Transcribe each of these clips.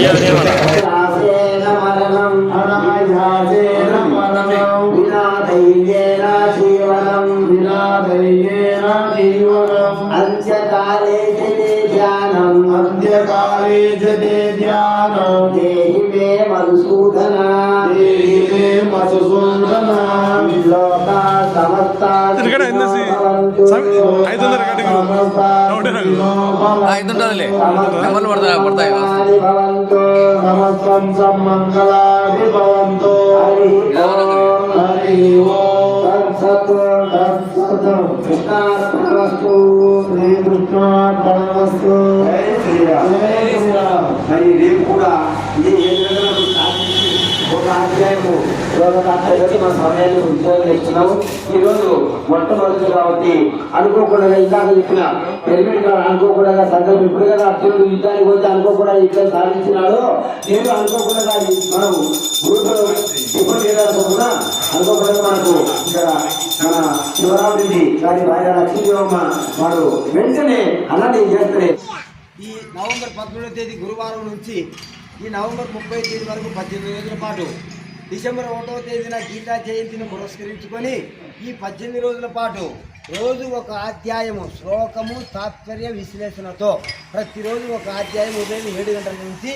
అనాయాసేన మరణం అనాయాసేన మరణం వినా ఐదు ఉంటుందిలే నెంబర్లు పడతాయి? పడతాయి? రేపు కూడా ఇది ఏ విధంగా మనం సాధించి అధ్యాయము యోగశాస్త్రగతి మన సమయాన్ని ఉద్యోగం ఇస్తున్నాము. ఈ రోజు మొట్టమొదటి కాబట్టి అనుకోకుండా ఇందాక చెప్పిన పెరిమిడి అనుకోకుండా సంకల్పం. ఇప్పుడు కదా అర్జునుడు యుద్ధానికి పోతే అనుకోకుండా యుద్ధం సాధించినాడు నేను అనుకోకుండా మనం గురువులు ఇప్పుడు లేదనుకోకుండా అనుకోకుండా మనకు ఇక్కడ మన శివరామరెడ్డి గారి భార్య లక్ష్మీదేవమ్మ వాడు వెంటనే అలాంటి చేస్తే ఈ నవంబర్ పదమూడవ తేదీ గురువారం నుంచి ఈ నవంబర్ ముప్పై తేదీ వరకు పద్దెనిమిది రోజుల పాటు డిసెంబర్ ఒకటవ తేదీన గీతా జయంతిని పురస్కరించుకొని ఈ పద్దెనిమిది రోజుల పాటు రోజు ఒక అధ్యాయము శ్లోకము తాత్పర్య విశ్లేషణతో ప్రతిరోజు ఒక అధ్యాయం ఉదయం ఏడు గంటల నుంచి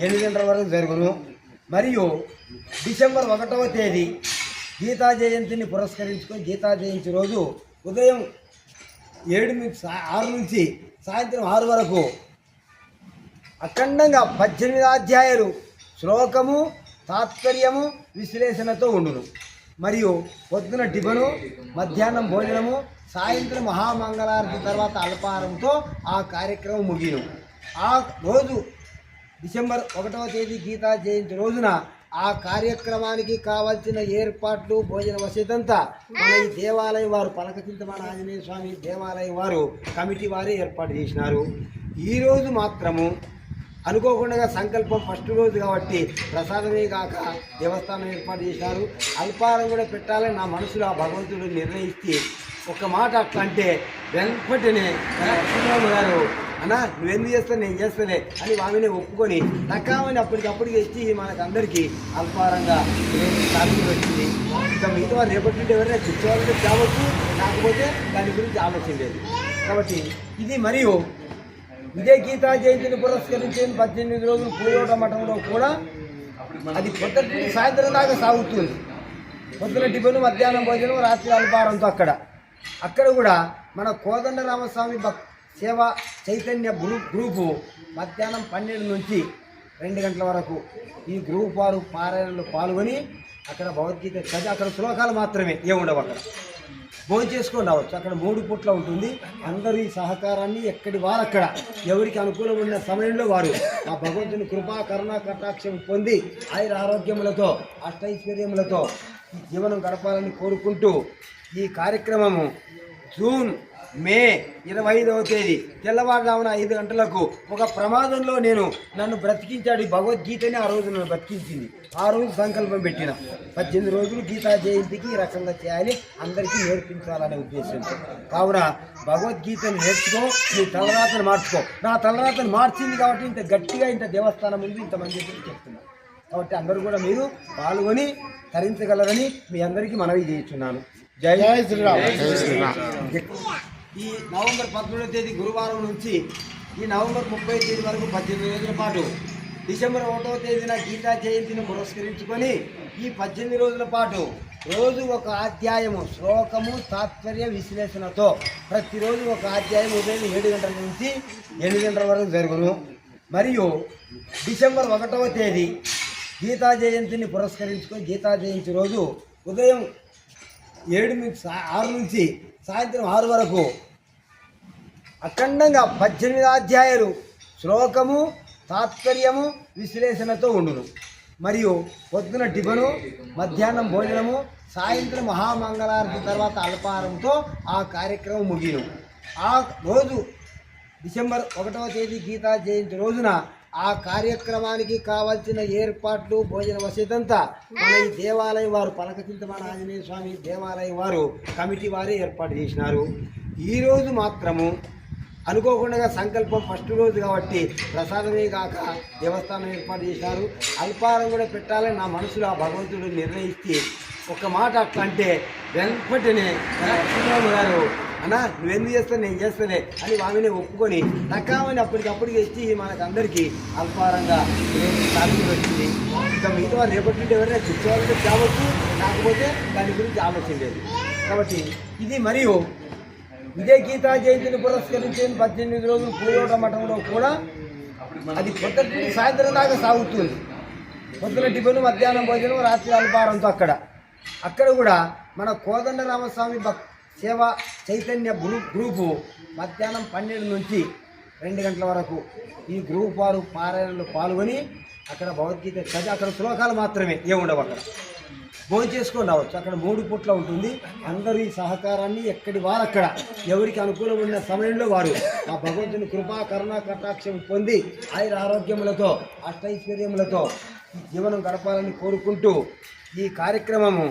ఎనిమిది గంటల వరకు జరుగును. మరియు డిసెంబర్ ఒకటవ తేదీ గీతా జయంతిని పురస్కరించుకొని గీతా జయంతి రోజు ఉదయం ఏడు నుంచి ఆరు నుంచి సాయంత్రం ఆరు వరకు అఖండంగా పద్దెనిమిది అధ్యాయాలు శ్లోకము తాత్పర్యము విశ్లేషణతో ఉండును. మరియు పొద్దున టిఫను మధ్యాహ్నం భోజనము సాయంత్రం మహామంగళారతి తర్వాత అల్పాహారంతో ఆ కార్యక్రమం ముగిను ఆ రోజు డిసెంబర్ ఒకటవ తేదీ గీతా జయంతి రోజున ఆ కార్యక్రమానికి కావాల్సిన ఏర్పాట్లు భోజన వసతంతా మన ఈ దేవాలయం వారు పలకచింతమాన ఆంజనేయ స్వామి దేవాలయం వారు కమిటీ వారే ఏర్పాటు చేసినారు. ఈరోజు మాత్రము అనుకోకుండా సంకల్పం ఫస్ట్ రోజు కాబట్టి ప్రసాదమే కాక దేవస్థానం ఏర్పాటు చేశారు. అల్పారం కూడా పెట్టాలని నా మనసులో ఆ భగవంతుడు నిర్ణయిస్తే ఒక మాట అట్లా అంటే వెంపటినే గారు అన్నా నువ్వెందుకు చేస్తా నేను చేస్తానే అని ఆమెనే ఒప్పుకొని తక్కువని అప్పటికప్పటికి ఇచ్చి మనకు అందరికీ అల్పారంగా సాధన వచ్చింది. ఇంకా మిగతా రేపటి నుండి ఎవరైనా తెచ్చేవాళ్ళకి కావచ్చు కాకపోతే దాని గురించి ఆలోచన లేదు. కాబట్టి ఇది మరియు ఇదే గీతా జయంతిని పురస్కరించిన పద్దెనిమిది రోజులు పూయోట మఠంలో కూడా అది పొద్దున సాయంత్రం దాకా సాగుతుంది. పొద్దున టిఫిన్ మధ్యాహ్నం భోజనం రాత్రి అల్పారంతో అక్కడ. అక్కడ కూడా మన కోదండ రామస్వామి భక్ సేవ చైతన్య గ్రూప్ గ్రూపు మధ్యాహ్నం పన్నెండు నుంచి రెండు గంటల వరకు ఈ గ్రూప్ వారు పారాయణలో పాల్గొని అక్కడ భగవద్గీత చదివి అక్కడ శ్లోకాలు మాత్రమే ఏముండవు అక్కడ. భోజనం చేసుకొని రావచ్చు. అక్కడ మూడు పుట్ల ఉంటుంది. అందరి సహకారాన్ని ఎక్కడి వారు అక్కడ ఎవరికి అనుకూలం ఉన్న సమయంలో వారు. ఆ భగవంతుని కృపా కరుణా కటాక్షం పొంది ఆయుర ఆరోగ్యములతో అష్టైశ్వర్యములతో జీవనం గడపాలని కోరుకుంటూ ఈ కార్యక్రమము జూన్ మే ఇరవై ఐదవ తేదీ తెల్లవారుజామున ఐదు గంటలకు ఒక ప్రమాదంలో నేను నన్ను బ్రతికించాడు భగవద్గీతని. ఆ రోజు నన్ను బ్రతికించింది. ఆ రోజు సంకల్పం పెట్టిన. పద్దెనిమిది రోజులు గీతా జయంతికి ఈ రకంగా చేయాలి. అందరికీ నేర్పించాలనే ఉద్దేశంతో కావున భగవద్గీతను నేర్చుకో నీ తలరాతను మార్చుకో. నా తలరాతను మార్చింది కాబట్టి ఇంత గట్టిగా ఇంత దేవస్థానం ఉంది ఇంతమంది చెప్తున్నా. కాబట్టి అందరూ కూడా మీరు పాల్గొని తరించగలరని మీ అందరికీ మనవి చేస్తున్నాను. జై జై శ్రీరామ్. ఈ నవంబర్ పదమూడవ తేదీ గురువారం నుంచి ఈ నవంబర్ ముప్పై తేదీ వరకు పద్దెనిమిది రోజుల పాటు డిసెంబర్ ఒకటవ తేదీన గీతా జయంతిని పురస్కరించుకొని ఈ పద్దెనిమిది రోజుల పాటు రోజు ఒక అధ్యాయము శ్లోకము తాత్పర్య విశ్లేషణతో ప్రతిరోజు ఒక అధ్యాయం ఉదయం ఏడు గంటల నుంచి ఎనిమిది గంటల వరకు జరుగును. మరియు డిసెంబర్ ఒకటవ తేదీ గీతా జయంతిని పురస్కరించుకొని గీతా జయంతి రోజు ఉదయం ఏడు నుంచి ఆరు నుంచి సాయంత్రం ఆరు వరకు అఖండంగా పద్దెనిమిది అధ్యాయాలు శ్లోకము తాత్పర్యము విశ్లేషణతో ఉండును. మరియు పొద్దున టిఫను మధ్యాహ్నం భోజనము సాయంత్రం మహామంగళారతి తర్వాత అల్పాహారంతో ఆ కార్యక్రమం ముగిను ఆ రోజు డిసెంబర్ ఒకటవ తేదీ గీతా జయంతి రోజున ఆ కార్యక్రమానికి కావాల్సిన ఏర్పాట్లు భోజన వసతంతా మన ఈ దేవాలయం వారు పలకచింతమాన ఆంజనేయ స్వామి దేవాలయం వారు కమిటీ వారే ఏర్పాటు చేసినారు. ఈరోజు మాత్రము అనుకోకుండా సంకల్పం ఫస్ట్ రోజు కాబట్టి ప్రసాదమే కాక దేవస్థానం ఏర్పాటు చేశారు అల్పారం కూడా పెట్టాలని నా మనసులో ఆ భగవంతుడు నిర్ణయిస్తే ఒక మాట అట్లా అంటే వెంపటినే గారు అన్నా నువ్వెందుకు చేస్తా నేను చేస్తానే అని ఆమెనే ఒప్పుకొని తక్కువని అప్పటికప్పుడు ఇచ్చి మనకు అందరికీ అల్పారంగా సాధ్యం వచ్చింది. ఇంకా మిగతా వారు రేపటి నుండి ఎవరైనా కూర్చోవాలంటే తేవచ్చు కాకపోతే దాని గురించి ఆలోచన లేదు. కాబట్టి ఇది మరియు ఇదే గీతా జయంతిని పురస్కరించేది పద్దెనిమిది రోజులు పూయోట మఠంలో కూడా అది కొత్త సాయంత్రం దాకా సాగుతుంది. పొద్దున టిఫిన్ మధ్యాహ్నం భోజనం రాత్రి అల్పారంతో అక్కడ. అక్కడ కూడా మన కోదండరామస్వామి భక్ సేవ చైతన్య గ్రూపు మధ్యాహ్నం పన్నెండు నుంచి రెండు గంటల వరకు ఈ గ్రూప్ వారు పారాయణలు పాల్గొని అక్కడ భగవద్గీత చదివి అక్కడ శ్లోకాలు మాత్రమే ఏముండవు అక్కడ. భోజనం చేసుకొని రావచ్చు. అక్కడ మూడు పూట్ల ఉంటుంది. అందరూ ఈ సహకారాన్ని ఎక్కడి వారు అక్కడ ఎవరికి అనుకూలం ఉన్న సమయంలో వారు ఆ భగవంతుని కృపా కరుణా కటాక్షం పొంది ఆయుర ఆరోగ్యములతో అష్టైశ్వర్యములతో జీవనం గడపాలని కోరుకుంటూ ఈ కార్యక్రమము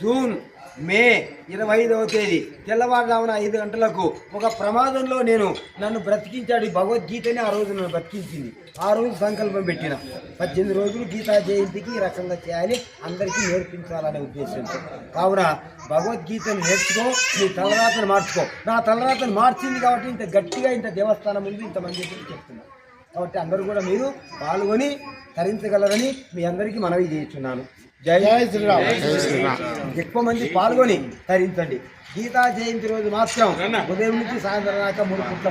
జూన్ మే ఇరవై ఐదవ తేదీ తెల్లవారుజామున ఐదు గంటలకు ఒక ప్రమాదంలో నేను నన్ను బ్రతికించాడు భగవద్గీతని ఆ రోజు నన్ను బ్రతికించింది. ఆ రోజు సంకల్పం పెట్టిన. పద్దెనిమిది రోజులు గీతా జయంతికి ఈ రకంగా చేయాలి అందరికీ నేర్పించాలనే ఉద్దేశంతో. కావున భగవద్గీతను నేర్చుకో నీ తలరాతను మార్చుకో. నా తలరాతను మార్చింది కాబట్టి ఇంత గట్టిగా ఇంత దేవస్థానం ఉంది ఇంతమంది చెప్తున్నాను కాబట్టి అందరూ కూడా మీరు పాల్గొని తరించగలరని మీ అందరికీ మనవి చేస్తున్నాను. జై శ్రీరామ్. జై శ్రీరామ్. ఎక్కువ మంది పాల్గొని తరించండి. గీతా జయంతి రోజు మాత్రం ఉదయం నుంచి సాయంత్రం దాకా మూడు పుట్ల